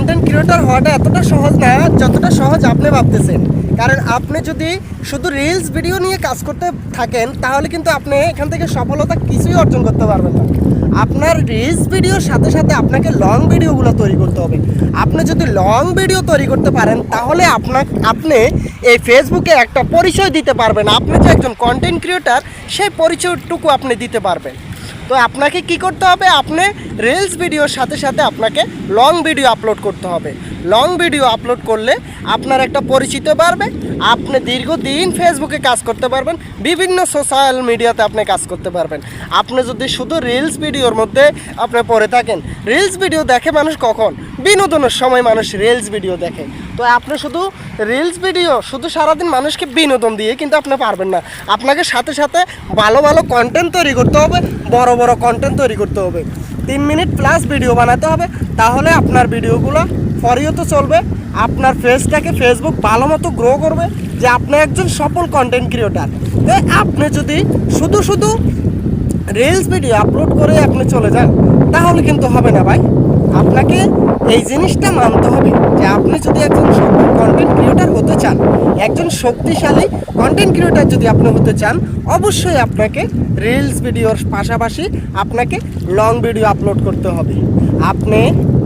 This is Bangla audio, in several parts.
কন্টেন্ট ক্রিয়েটর হওয়াটা এতটা সহজ না, যতটা সহজ আপনি ভাবতেছেন। কারণ আপনি যদি শুধু রিলস ভিডিও নিয়ে কাজ করতে থাকেন, তাহলে কিন্তু আপনি এখান থেকে সফলতা কিছুই অর্জন করতে পারবেন না। আপনার রিলস ভিডিওর সাথে সাথে আপনাকে লং ভিডিওগুলো তৈরি করতে হবে। আপনি যদি লং ভিডিও তৈরি করতে পারেন, তাহলে আপনার আপনি এই ফেসবুকে একটা পরিচয় দিতে পারবেন। আপনি যে একজন কন্টেন্ট ক্রিয়েটার সেই পরিচয়টুকু আপনি দিতে পারবেন। তো আপনাকে কি করতে হবে? আপনি রিলস ভিডিওর সাথে সাথে আপনাকে লং ভিডিও আপলোড করতে হবে। লং ভিডিও আপলোড করলে আপনার একটা পরিচিত বাড়বে। আপনি দীর্ঘদিন ফেসবুকে কাজ করতে পারবেন। বিভিন্ন সোশ্যাল মিডিয়াতে আপনি কাজ করতে পারবেন। আপনি যদি শুধু রিলস ভিডিওর মধ্যে আপনি পড়ে থাকেন রিলস ভিডিও দেখে মানুষ কখন? বিনোদনের সময় মানুষ রিলস ভিডিও দেখে। তো আপনি শুধু রিলস ভিডিও শুধু সারাদিন মানুষকে বিনোদন দিয়ে কিন্তু আপনি পারবেন না। আপনাকে সাথে সাথে ভালো ভালো কন্টেন্ট তৈরি করতে হবে, বড় বড় কন্টেন্ট তৈরি করতে হবে। তিন মিনিট প্লাস ভিডিও বানাতে হবে, তাহলে আপনার ভিডিওগুলো ফরিও তো চলবে। আপনার ফেসটাকে ফেসবুক ভালো মতো গ্রো করবে যে আপনি একজন সফল কন্টেন্ট ক্রিয়েটার তো আপনি যদি শুধু শুধু রিলস ভিডিও আপলোড করে আপনি চলে যান, তাহলে কিন্তু হবে না ভাই। আপনাকে এই জিনিসটা মানতে হবে যে আপনি যদি একজন কন্টেন্ট ক্রিয়েটার হতে চান, একজন শক্তিশালী কন্টেন্ট ক্রিয়েটার যদি আপনি হতে চান, অবশ্যই আপনাকে রিলস ভিডিওর পাশাপাশি আপনাকে লং ভিডিও আপলোড করতে হবে। আপনি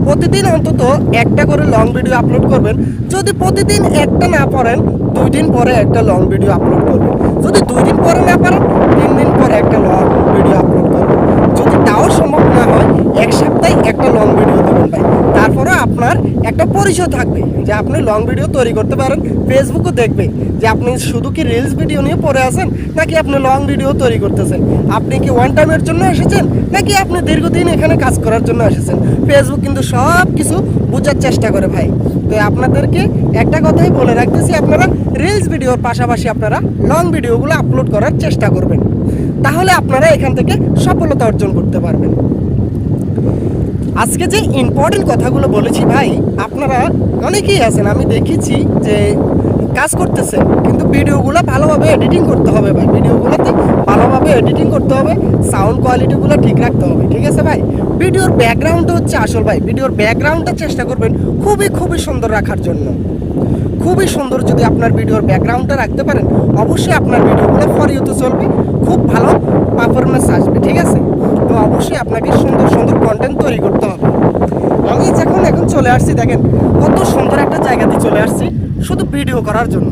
প্রতিদিন অন্তত একটা করে লং ভিডিও আপলোড করবেন। যদি প্রতিদিন একটা না পারেন, দুই দিন পরে একটা লং ভিডিও আপলোড করবেন। যদি দুই দিন পরে না পারেন, তিন দিন পরে একটা লং ভিডিও আপলোড করবেন। যদি তাও সম্ভব না হয়, এক সপ্তাহে একটা লং ভিডিও দেবেন ভাই তারপরে আপনার একটা পরিচয় থাকবে যে আপনি লং ভিডিও তৈরি করতে পারেন ফেসবুকও দেখবে যে আপনি শুধু কি রিলস ভিডিও নিয়ে পড়ে আছেন নাকি আপনি লং ভিডিও তৈরি করতেছেন? আপনি কি ওয়ান টাইমের জন্য এসেছেন নাকি আপনি দীর্ঘদিন এখানে কাজ করার জন্য এসেছেন? ফেসবুক কিন্তু সব কিছু বোঝার চেষ্টা করে ভাই। তো আপনাদেরকে একটা কথাই বলে রাখতেছি, আপনারা রিলস ভিডিওর পাশাপাশি আপনারা লং ভিডিওগুলো আপলোড করার চেষ্টা করবেন। তাহলে আপনারা এখান থেকে সফলতা অর্জন করতে পারবেন। আজকে যে ইম্পর্টেন্ট কথাগুলো বলেছি ভাই, আপনারা অনেকেই আছেন, আমি দেখেছি যে কাজ করতেছে কিন্তু ভিডিওগুলো ভালোভাবে এডিটিং করতে হবে ভাই। ভিডিওগুলোতে ভালোভাবে এডিটিং করতে হবে সাউন্ড কোয়ালিটিগুলো ঠিক রাখতে হবে, ঠিক আছে ভাই? ভিডিওর ব্যাকগ্রাউন্ডটা হচ্ছে আসল ভাই, ভিডিওর ব্যাকগ্রাউন্ডটা চেষ্টা করবেন খুবই খুবই সুন্দর রাখার জন্য। খুবই সুন্দর যদি আপনার ভিডিওর ব্যাকগ্রাউন্ডটা রাখতে পারেন, অবশ্যই আপনার ভিডিওগুলো ফরিয়তে চলবে। খুব ভালো পারফরমেন্স আসবে, ঠিক আছে? তো অবশ্যই আপনাকে সুন্দর সুন্দর কন্টেন্ট তৈরি করতে হবে। আমি যখন এখন চলে আসছি, দেখেন, কত সুন্দর একটা জায়গাতে চলে আসছি, শুধু ভিডিও করার জন্য।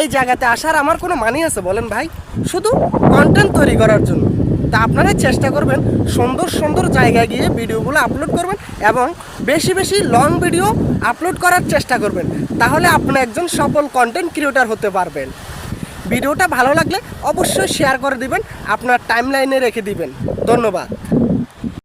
এই জায়গাতে আসার আমার কোনো মানি আছে, বলেন ভাই। শুধু কন্টেন্ট তৈরি করার জন্য। তা আপনারা চেষ্টা করবেন সুন্দর সুন্দর জায়গায় গিয়ে ভিডিওগুলো আপলোড করবেন এবং বেশি বেশি লং ভিডিও আপলোড করার চেষ্টা করবেন। তাহলে আপনি একজন সফল কন্টেন্ট ক্রিয়েটার হতে পারবেন। ভিডিওটা ভালো লাগলে অবশ্যই শেয়ার করে দিবেন, আপনার টাইমলাইনে রেখে দিবেন। ধন্যবাদ।